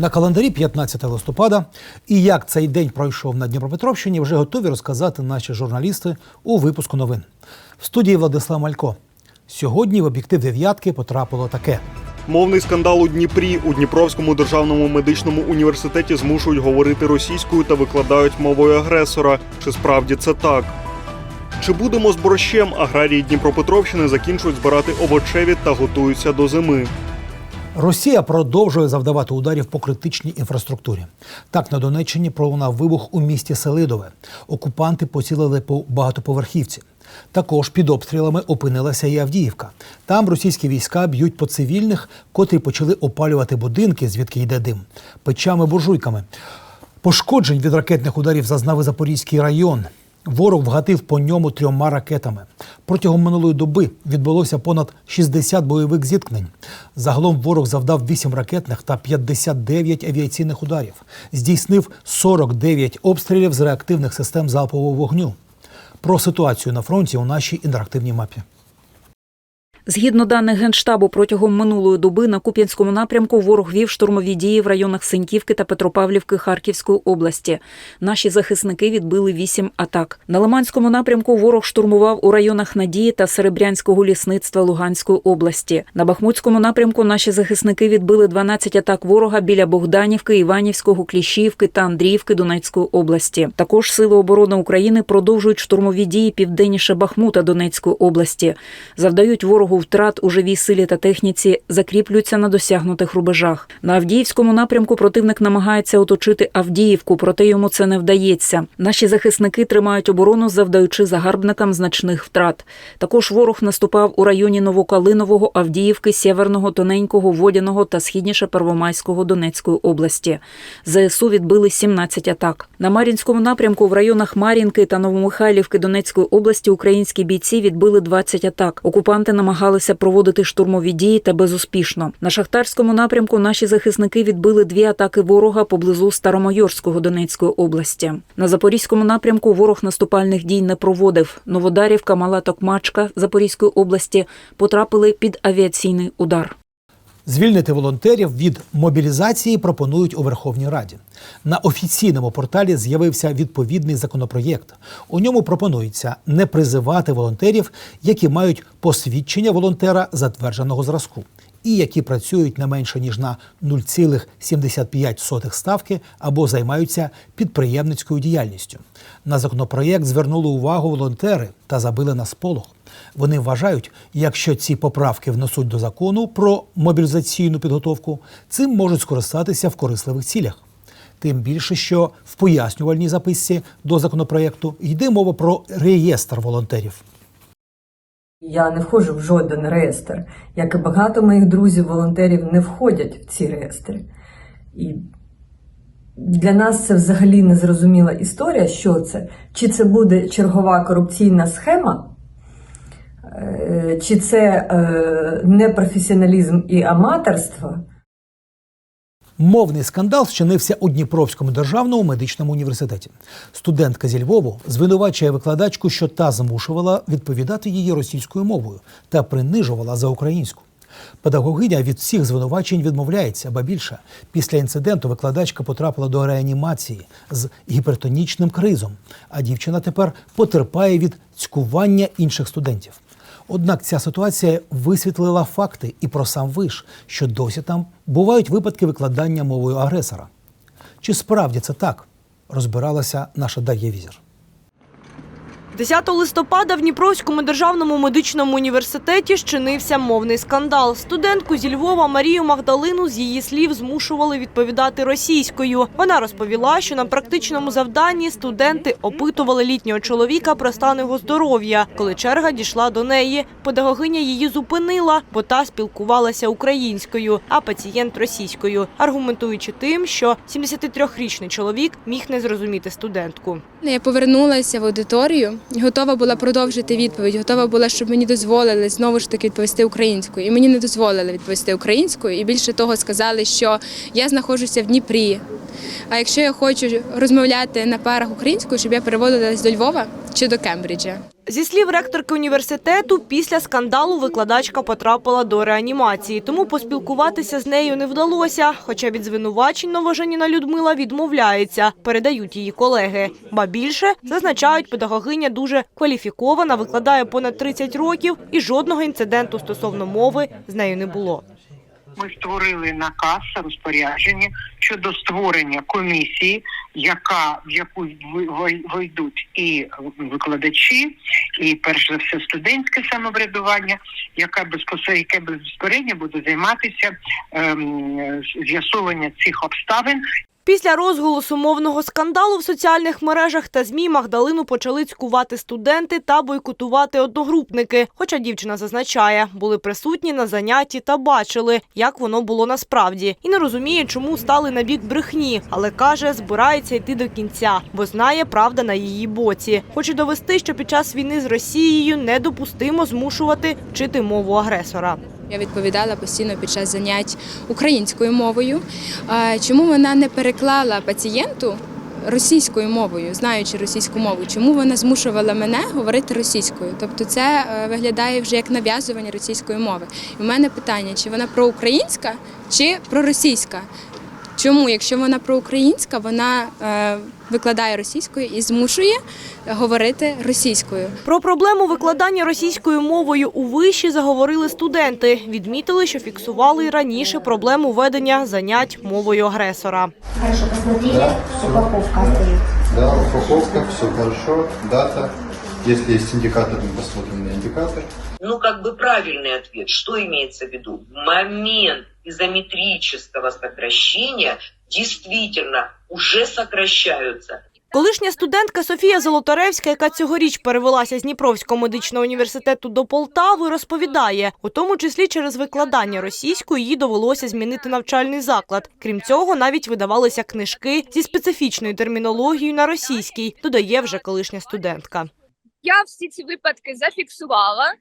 На календарі 15 листопада. І як цей день пройшов на Дніпропетровщині, вже готові розказати наші журналісти у випуску новин. В студії Владислав Малько. Сьогодні в об'єктив дев'ятки потрапило таке. Мовний скандал у Дніпрі у Дніпровському державному медичному університеті змушують говорити російською та викладають мовою агресора. Чи справді це так? Чи будемо з борщем? Аграрії Дніпропетровщини закінчують збирати овочеві та готуються до зими. Росія продовжує завдавати ударів по критичній інфраструктурі. Так на Донеччині пролунав вибух у місті Селидове. Окупанти поцілили по багатоповерхівці. Також під обстрілами опинилася і Авдіївка. Там російські війська б'ють по цивільних, котрі почали опалювати будинки, звідки йде дим, печами буржуйками. Пошкоджень від ракетних ударів зазнав і Запорізький район. Ворог вгатив по ньому трьома ракетами. Протягом минулої доби відбулося понад 60 бойових зіткнень. Загалом ворог завдав 8 ракетних та 59 авіаційних ударів. Здійснив 49 обстрілів з реактивних систем залпового вогню. Про ситуацію на фронті у нашій інтерактивній мапі. Згідно даних Генштабу, протягом минулої доби на Куп'янському напрямку ворог вів штурмові дії в районах Синьківки та Петропавлівки Харківської області. Наші захисники відбили вісім атак. На Лиманському напрямку ворог штурмував у районах Надії та Серебрянського лісництва Луганської області. На Бахмутському напрямку наші захисники відбили 12 атак ворога біля Богданівки, Іванівського, Кліщівки та Андріївки Донецької області. Також Сили оборони України продовжують штурмові дії південніше Бахмута Донецької області. Завдають ворогу втрат у живій силі та техніці, закріплюються на досягнутих рубежах. На Авдіївському напрямку противник намагається оточити Авдіївку, проте йому це не вдається. Наші захисники тримають оборону, завдаючи загарбникам значних втрат. Також ворог наступав у районі Новокалинового, Авдіївки, Сєверного, Тоненького, Водяного та східніше Первомайського Донецької області. ЗСУ відбили 17 атак. На Мар'їнському напрямку в районах Мар'їнки та Новомихайлівки Донецької області українські бійці відбили 20 атак. Окупанти намагалися проводити штурмові дії та безуспішно. На шахтарському напрямку наші захисники відбили дві атаки ворога поблизу Старомайорського Донецької області. На запорізькому напрямку ворог наступальних дій не проводив. Новодарівка, Мала Токмачка Запорізької області потрапили під авіаційний удар. Звільнити волонтерів від мобілізації пропонують у Верховній Раді. На офіційному порталі з'явився відповідний законопроєкт. У ньому пропонується не призивати волонтерів, які мають посвідчення волонтера затвердженого зразку, і які працюють не менше ніж на 0,75 ставки або займаються підприємницькою діяльністю. На законопроєкт звернули увагу волонтери та забили на сполох. Вони вважають, якщо ці поправки внесуть до закону про мобілізаційну підготовку, цим можуть скористатися в корисливих цілях. Тим більше, що в пояснювальній записці до законопроєкту йде мова про реєстр волонтерів. Я не входжу в жоден реєстр, як і багато моїх друзів-волонтерів не входять в ці реєстри. І для нас це взагалі незрозуміла історія, що це. Чи це буде чергова корупційна схема, е, чи це е, непрофесіоналізм і аматорство. Мовний скандал зчинився у Дніпровському державному медичному університеті. Студентка зі Львову звинувачує викладачку, що та змушувала відповідати її російською мовою та принижувала за українську. Педагогиня від всіх звинувачень відмовляється, ба більше після інциденту викладачка потрапила до реанімації з гіпертонічним кризом, а дівчина тепер потерпає від цькування інших студентів. Однак ця ситуація висвітлила факти і про сам виш, що досі там бувають випадки викладання мовою агресора. Чи справді це так? Розбиралася наша Дар'я Візір. 10 листопада в Дніпровському державному медичному університеті щинився мовний скандал. Студентку зі Львова Марію Магдалину з її слів змушували відповідати російською. Вона розповіла, що на практичному завданні студенти опитували літнього чоловіка про стан його здоров'я. Коли черга дійшла до неї, педагогиня її зупинила, бо та спілкувалася українською, а пацієнт російською, аргументуючи тим, що 73-річний чоловік міг не зрозуміти студентку. Я повернулася в аудиторію, готова була продовжити відповідь, готова була, щоб мені дозволили знову ж таки відповісти українською. І мені не дозволили відповісти українською. І більше того, сказали, що я знаходжуся в Дніпрі. А якщо я хочу розмовляти на парах українською, щоб я переводилась до Львова чи до Кембриджа. Зі слів ректорки університету, після скандалу викладачка потрапила до реанімації, тому поспілкуватися з нею не вдалося. Хоча від звинувачень новоженіна Людмила відмовляється, передають її колеги. Ба більше зазначають, педагогиня дуже кваліфікована, викладає понад 30 років, і жодного інциденту стосовно мови з нею не було. Ми створили наказ розпорядження щодо створення комісії, яка в яку ви- і викладачі, і перш за все студентське самоврядування, яка безпосередньо безпосередньо буде займатися ем, з'ясування цих обставин Після розголосу мовного скандалу в соціальних мережах та ЗМІ Магдалину почали цькувати студенти та бойкотувати одногрупники. Хоча дівчина зазначає, були присутні на занятті та бачили, як воно було насправді, і не розуміє, чому стали на бік брехні, але каже, збирається йти до кінця, бо знає, правда на її боці. Хоче довести, що під час війни з Росією недопустимо змушувати вчити мову агресора. Я відповідала постійно під час занять українською мовою. Чому вона не переклала пацієнту російською мовою, знаючи російську мову? Чому вона змушувала мене говорити російською? Тобто це е, виглядає вже як нав'язування російської мови. І в мене питання: чи вона проукраїнська, чи проросійська? Чому, якщо вона проукраїнська, вона е, викладає російською і змушує говорити російською? Про проблему викладання російською мовою у виші заговорили студенти. Відмітили, що фіксували й раніше проблему ведення занять мовою агресора. Хорошо, посмотрели, упаковка остается. Да, упаковка, все хорошо, дата. Если есть индикатор, мы посмотрим на индикатор. Ну, как бы правильный ответ. Что имеется в виду? Момент изометрического сокращения действительно уже сокращаются. Колишня студентка Софія Золотаревська, яка цьогоріч перевелася з Дніпровського медичного університету до Полтави, розповідає, у тому числі через викладання російською їй довелося змінити навчальний заклад. Крім цього, навіть видавалися книжки зі специфічною термінологією на російській, додає вже колишня студентка. Я всі ці випадки зафіксувала,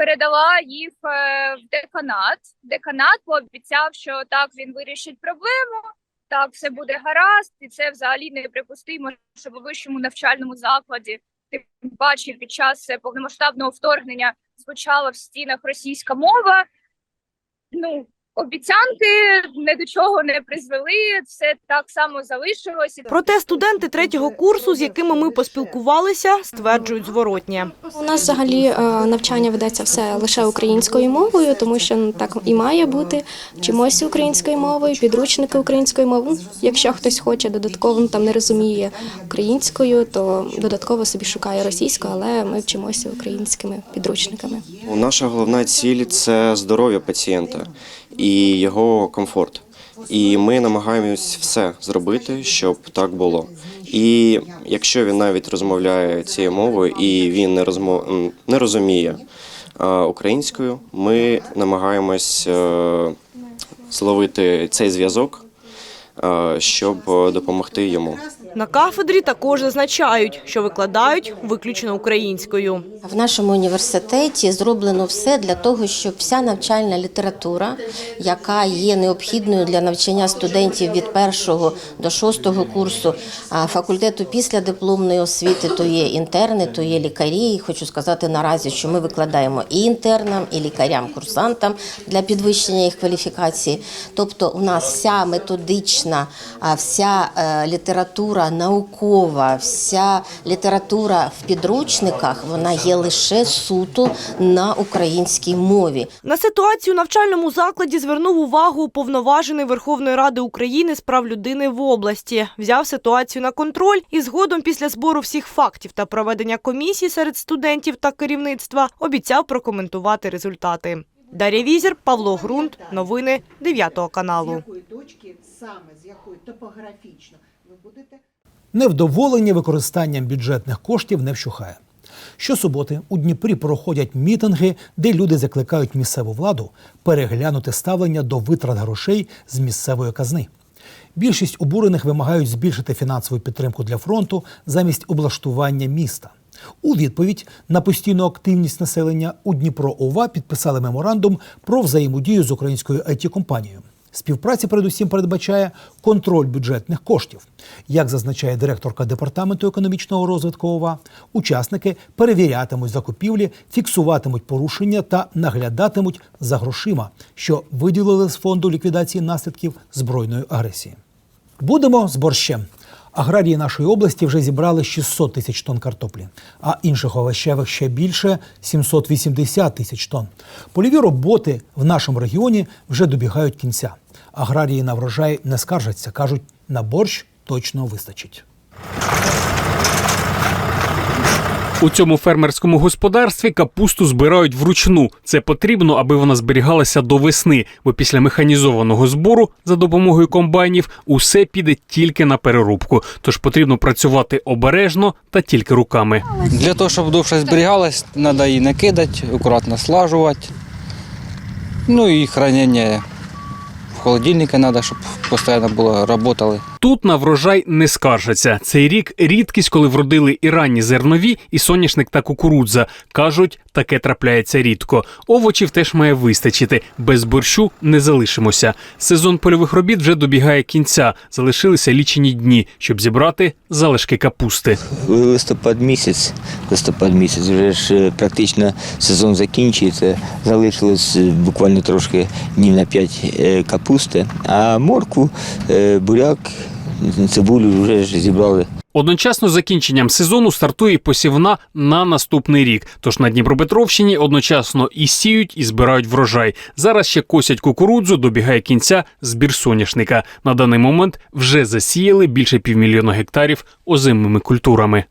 передала їх е, в деканат. Деканат пообіцяв, що так він вирішить проблему, так все буде гаразд, і це взагалі неприпустимо, щоб у вищому навчальному закладі, тим паче під час е, повномасштабного вторгнення звучала в стінах російська мова. Ну, обіцянки ні до чого не призвели, все так само залишилося. Проте студенти третього курсу, з якими ми поспілкувалися, стверджують зворотнє. У нас взагалі е, навчання ведеться все лише українською мовою, тому що ну, так і має бути. Вчимося українською мовою, підручники українською мовою. Ну, Якщо хтось хоче додатково там не розуміє українською, то додатково собі шукає російською, але ми вчимося українськими підручниками. Наша головна ціль це здоров'я пацієнта і його комфорт. І ми намагаємось все зробити, щоб так було. І якщо він навіть розмовляє цією мовою і він не розмов... не розуміє українською, ми намагаємось е, зловити цей зв'язок, е, щоб е, допомогти йому. На кафедрі також зазначають, що викладають виключно українською. В нашому університеті зроблено все для того, щоб вся навчальна література, яка є необхідною для навчання студентів від першого до шостого курсу факультету після дипломної освіти, то є інтерни, то є лікарі. І хочу сказати наразі, що ми викладаємо і інтернам, і лікарям, курсантам для підвищення їх кваліфікації. Тобто, у нас вся методична, вся е, література наукова, вся література в підручниках, вона є лише суто на українській мові. На ситуацію у навчальному закладі звернув увагу уповноважений Верховної Ради України з прав людини в області. Взяв ситуацію на контроль і згодом після збору всіх фактів та проведення комісії серед студентів та керівництва обіцяв прокоментувати результати. Дар'я Візір, Павло Грунт. Новини 9 каналу. якої точки саме з якої топографічно ви будете Невдоволення використанням бюджетних коштів не вщухає. Щосуботи у Дніпрі проходять мітинги, де люди закликають місцеву владу переглянути ставлення до витрат грошей з місцевої казни. Більшість обурених вимагають збільшити фінансову підтримку для фронту замість облаштування міста. У відповідь на постійну активність населення у Дніпро ОВА підписали меморандум про взаємодію з українською it компанією Співпраця передусім передбачає контроль бюджетних коштів. Як зазначає директорка департаменту економічного розвитку ОВА, учасники перевірятимуть закупівлі, фіксуватимуть порушення та наглядатимуть за грошима, що виділили з фонду ліквідації наслідків збройної агресії. Будемо з борщем. Аграрії нашої області вже зібрали 600 тисяч тонн картоплі, а інших овощевих ще більше 780 тисяч тонн. Польові роботи в нашому регіоні вже добігають кінця. Аграрії на врожай не скаржаться, кажуть, на борщ точно вистачить. У цьому фермерському господарстві капусту збирають вручну. Це потрібно, аби вона зберігалася до весни, бо після механізованого збору за допомогою комбайнів усе піде тільки на переробку. Тож потрібно працювати обережно та тільки руками. Для того, щоб довше зберігалось, треба її не кидати, акуратно слажувати. Ну і хранення в холодильнику треба, щоб постійно було працювали. Тут на врожай не скаржаться. Цей рік рідкість, коли вродили і ранні зернові, і соняшник та кукурудза. Кажуть, таке трапляється рідко. Овочів теж має вистачити. Без борщу не залишимося. Сезон польових робіт вже добігає кінця. Залишилися лічені дні, щоб зібрати залишки капусти. листопад місяць, листопад місяць, вже ж е, практично сезон закінчується. Залишилось е, буквально трошки днів на 5 капусти, а моркву, е, буряк, цибулю вже ж зібрали. Одночасно з закінченням сезону стартує посівна на наступний рік. Тож на Дніпропетровщині одночасно і сіють, і збирають врожай. Зараз ще косять кукурудзу, добігає кінця збір соняшника. На даний момент вже засіяли більше півмільйона гектарів озимими культурами.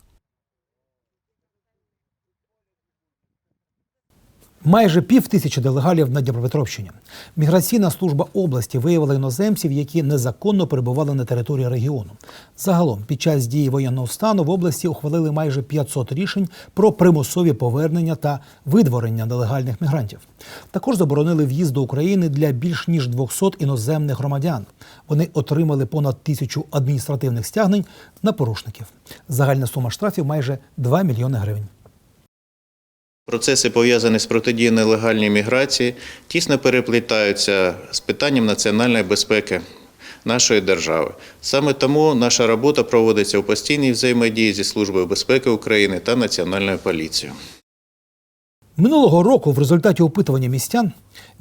Майже пів тисячі делегалів на Дніпропетровщині. Міграційна служба області виявила іноземців, які незаконно перебували на території регіону. Загалом, під час дії воєнного стану в області ухвалили майже 500 рішень про примусові повернення та видворення нелегальних мігрантів. Також заборонили в'їзд до України для більш ніж 200 іноземних громадян. Вони отримали понад тисячу адміністративних стягнень на порушників. Загальна сума штрафів майже 2 мільйони гривень. Процеси, пов'язані з протидією нелегальній міграції, тісно переплітаються з питанням національної безпеки нашої держави. Саме тому наша робота проводиться у постійній взаємодії зі Службою безпеки України та Національною поліцією. Минулого року в результаті опитування містян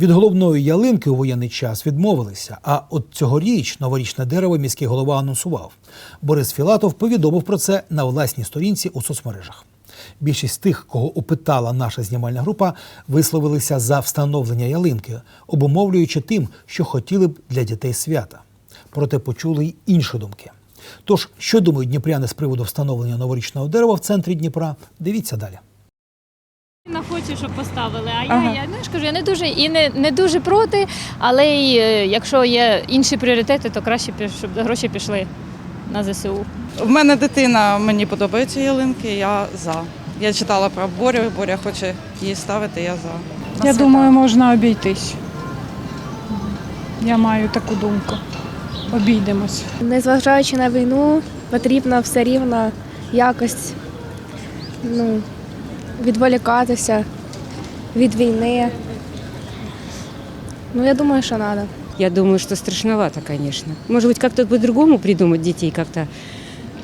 від головної ялинки у воєнний час відмовилися. А от цьогоріч новорічне дерево міський голова анонсував. Борис Філатов повідомив про це на власній сторінці у соцмережах. Більшість тих, кого опитала наша знімальна група, висловилися за встановлення ялинки, обумовлюючи тим, що хотіли б для дітей свята. Проте почули й інші думки. Тож, що думають дніпряни з приводу встановлення новорічного дерева в центрі Дніпра, дивіться далі. Вона хоче, щоб поставили, а Ага. я, я ну, ж кажу, я не дуже і не, не дуже проти, але й, е, якщо є інші пріоритети, то краще, пі- щоб гроші пішли на ЗСУ. В мене дитина, мені подобаються ялинки, я за. Я читала про Борю, Боря хоче її ставити, я за. Я думаю, можна обійтись. Я маю таку думку. Обійдемось. Незважаючи на війну, потрібно все рівно якось ну, відволікатися від війни. Ну, я думаю, що треба Я думаю, что страшновато, конечно. Может быть, как-то по-другому придумать детей, как-то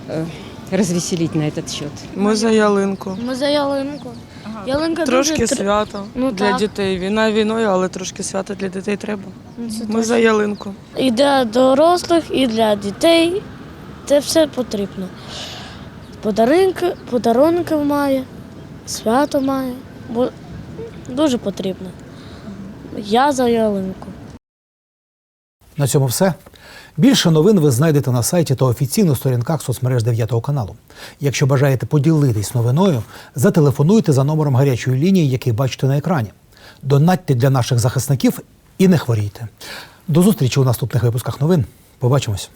э, развеселить на этот счет. Ми за ялинку. Ми за ялинку. Ялинка Трошки дуже... тр- свято Ну, для так. дітей. Війна війною, але трошки свято для дітей треба. Ну, це Ми точно. за ялинку. І для дорослих, і для дітей. Це все потрібно. Подарунки, подарунки має, свято має. Бо дуже потрібно. Я за ялинку. На цьому все. Більше новин ви знайдете на сайті та офіційних сторінках соцмереж 9 каналу. Якщо бажаєте поділитись новиною, зателефонуйте за номером гарячої лінії, який бачите на екрані. Донатьте для наших захисників і не хворійте. До зустрічі у наступних випусках новин. Побачимось.